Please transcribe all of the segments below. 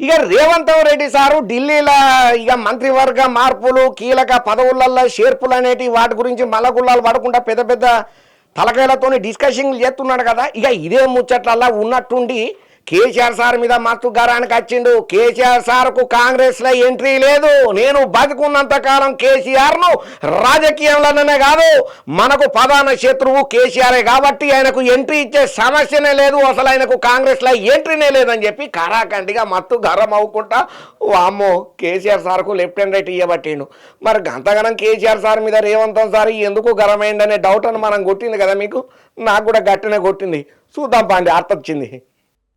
ఇక రేవంత్ రెడ్డి సారు ఢిల్లీలో ఇక మంత్రివర్గ మార్పులు కీలక పదవులలో షేర్పులు అనేటి వాటి గురించి మలగుల్లాలు పడకుండా పెద్ద పెద్ద తలకాయలతో డిస్కషన్లు చేస్తున్నాడు కదా. ఇక ఇదే ముచ్చట్లల్లా ఉన్నట్టుండి కేసీఆర్ సార్ మీద మత్తు గరానికి వచ్చిండు కేసీఆర్ సార్కు కాంగ్రెస్లో ఎంట్రీ లేదు. నేను బతుకున్నంత కాలం కేసీఆర్ను రాజకీయంలోనే కాదు. మనకు ప్రధాన శత్రువు కేసీఆరే కాబట్టి ఆయనకు ఎంట్రీ ఇచ్చే సమస్యనే లేదు. అసలు ఆయనకు కాంగ్రెస్లో ఎంట్రీనే లేదని చెప్పి కరాకండిగా మత్తు గరం అవ్వకుండా వామ్మో కేసీఆర్ సార్కు లెఫ్ట్ అండ్ రైట్ ఇవ్వబట్టిండు మరి గంతగనం కేసీఆర్ సార్ మీద రేవంతం సార్ ఎందుకు గరమైందనే డౌట్ అని మనం కొట్టింది కదా మీకు? నాకు కూడా గట్టినే కొట్టింది. చూద్దాం పాండి అర్థం వచ్చింది.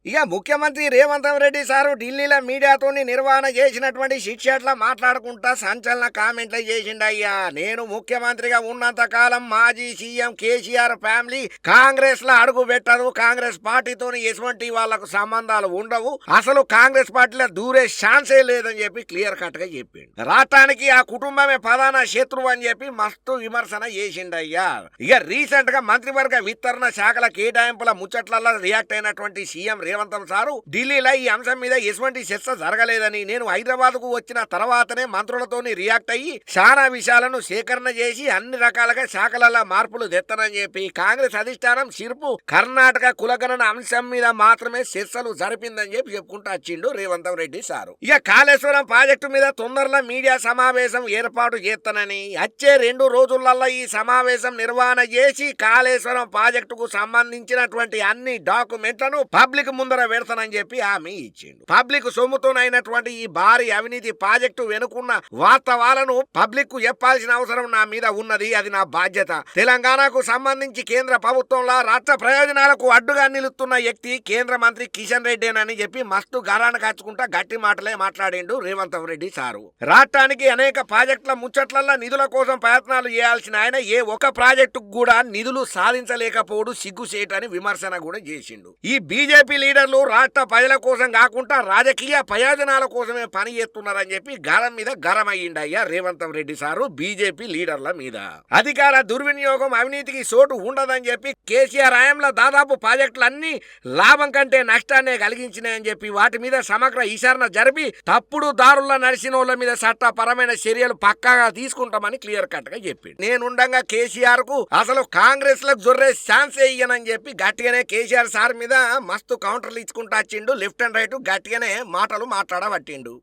ఇక ముఖ్యమంత్రి రేవంత్ రెడ్డి సారు ఢిల్లీలో మీడియాతోని నిర్వహణ చేసినటువంటి శిక్షట్ల మాట్లాడుకుంటా సంచలన కామెంట్లు చేసిండయ్యా. నేను ముఖ్యమంత్రిగా ఉన్నంత కాలం మాజీ సీఎం కేసీఆర్ ఫ్యామిలీ కాంగ్రెస్లో అడుగు పెట్టదు. కాంగ్రెస్ పార్టీతోని ఎటువంటి వాళ్ళకు సంబంధాలు ఉండవు. అసలు కాంగ్రెస్ పార్టీలో దూరే ఛాన్సే లేదని చెప్పి క్లియర్ కట్గా చెప్పిండు. రాష్ట్రానికి ఆ కుటుంబమే ప్రధాన శత్రువు అని చెప్పి మస్తు విమర్శన చేసిండయ్యా. ఇక రీసెంట్గా మంత్రివర్గ విస్తరణ శాఖల కేటాయింపుల ముచ్చట్లలో రియాక్ట్ అయినటువంటి సీఎం రేవంతం సారు ఢిల్లీలో ఈ అంశం మీద ఎటువంటి చర్చ జరగలేదని నేను హైదరాబాద్కు వచ్చిన తర్వాతనే మంత్రులతోని రియాక్ట్ అయ్యి చాలా విషయాలను సేకరణ చేసి అన్ని రకాలుగా శాఖలలో మార్పులు తెత్తనని చెప్పి కాంగ్రెస్ అధిష్టానం సిర్పు కర్ణాటక కులగణన అంశం మీద మాత్రమే చర్చలు జరిపిందని చెప్పి చెప్పుకుంటూ వచ్చిండు రేవంతం రెడ్డి సారు. ఇక కాళేశ్వరం ప్రాజెక్టు మీద తొందరలో మీడియా సమావేశం ఏర్పాటు చేస్తానని వచ్చే రెండు రోజులలో ఈ సమావేశం నిర్వహణ చేసి కాళేశ్వరం ప్రాజెక్టుకు సంబంధించినటువంటి అన్ని డాక్యుమెంట్లను పబ్లిక్ ముందర పెడతానని చెప్పి హామీ ఇచ్చిండు. పబ్లిక్ సొమ్ముతోనైనటువంటి ఈ భారీ అవినీతి ప్రాజెక్టు వెనుకున్న వాస్తవాలను పబ్లిక్కు చెప్పాల్సిన అవసరం నా మీద ఉన్నది అది నా బాధ్యత. తెలంగాణకు సంబంధించి కేంద్ర ప్రభుత్వంలో రాష్ట్ర ప్రయోజనాలకు అడ్డుగా నిలుస్తున్న వ్యక్తి కేంద్ర మంత్రి కిషన్ రెడ్డేనని చెప్పి మస్తు గారాన్ని కాచుకుంటా గట్టి మాటలే మాట్లాడిండు రేవంత్ రెడ్డి సారు. రాష్ట్రానికి అనేక ప్రాజెక్టుల ముచ్చట్లలో నిధుల కోసం ప్రయత్నాలు చేయాల్సిన ఆయన ఏ ఒక్క ప్రాజెక్టుకు కూడా నిధులు సాధించలేకపోవడు సిగ్గుసేటని విమర్శన కూడా చేసిండు. ఈ బీజేపీ లీడర్లు రాష్ట్ర ప్రజల కోసం కాకుండా రాజకీయ ప్రయోజనాల కోసమే పని చేస్తున్నారని చెప్పి గరం మీద గరం అయ్యిండయ్యా రేవంత్ రెడ్డి సారు బీజేపీ లీడర్ల మీద. అధికార దుర్వినియోగం అవినీతికి చోటు ఉండదని చెప్పి కేసీఆర్ హయాంలో దాదాపు ప్రాజెక్టులన్నీ లాభం కంటే నష్టాన్నే కలిగించినాయని చెప్పి వాటి మీద సమగ్ర విచారణ జరిపి తప్పుడు దారుల్లో నడిచిన వాళ్ళ మీద చట్టపరమైన చర్యలు పక్కాగా తీసుకుంటామని క్లియర్ కట్గా చెప్పింది నేనుండగా కేసీఆర్కు అసలు కాంగ్రెస్లకు జొర్రే ఛాన్స్ ఇయ్యనని చెప్పి గట్టిగానే కేసీఆర్ సార్ మీద మస్తు కౌంటర్లు ఇచ్చుకుంటా వచ్చిండు లెఫ్ట్ అండ్ రైట్ గట్టిగానే మాటలు మాట్లాడబట్టిండు.